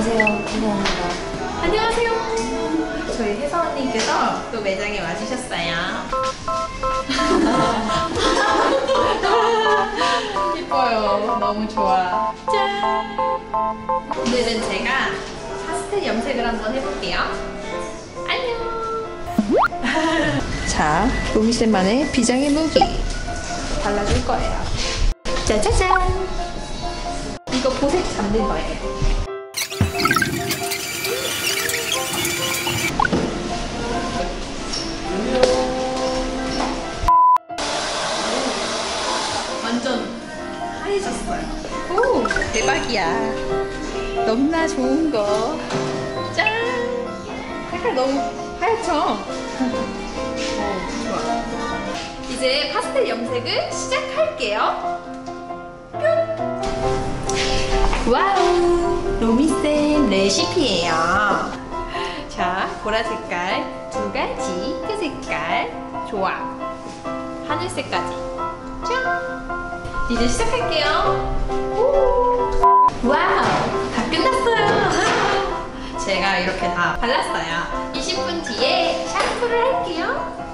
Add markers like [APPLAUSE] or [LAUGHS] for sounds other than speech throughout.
안녕하세요. 감사합니다. 안녕하세요. 저희 혜서 언니께서 또 매장에 와주셨어요. [LAUGHS] 이뻐요. 너무 좋아. 짠. 오늘은 제가 파스텔 염색을 한번 해볼게요. 안녕. [LAUGHS] 자, 로미쌤만의 비장의 무기 발라줄 거예요. 짜자잔. 이거 보색 잡는 거예요. 완전 하얘졌어요. 오, 대박이야. 너무나 좋은 거. 짠! 색깔 너무 하얗죠? 오, 좋아. 이제 파스텔 염색을 시작할게요. 뿅! 와우! 로미쌤 레시피예요. 자, 보라 색깔 두 가지, 그 색깔 좋아. 하늘색까지. 짠! 이제 시작할게요. 오! 와우! 다 끝났어요. [LAUGHS] 제가 이렇게 다 발랐어요. 20분 뒤에 샴푸를 할게요.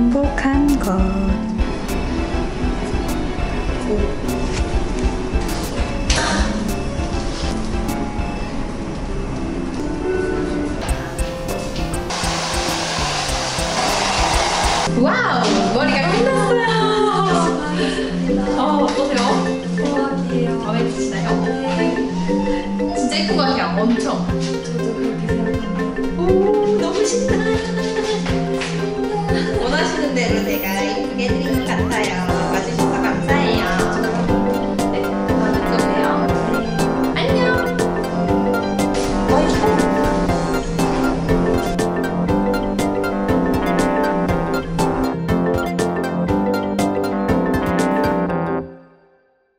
행복한 것 와우! 머리가 끝났어요! 어, 어떠세요? 대박이에요. 마음에 드시나요? 진짜 예쁜 것 같아요. 엄청. 저도 그렇게 생각합니다. 오, 너무 신나. 我感觉有点像。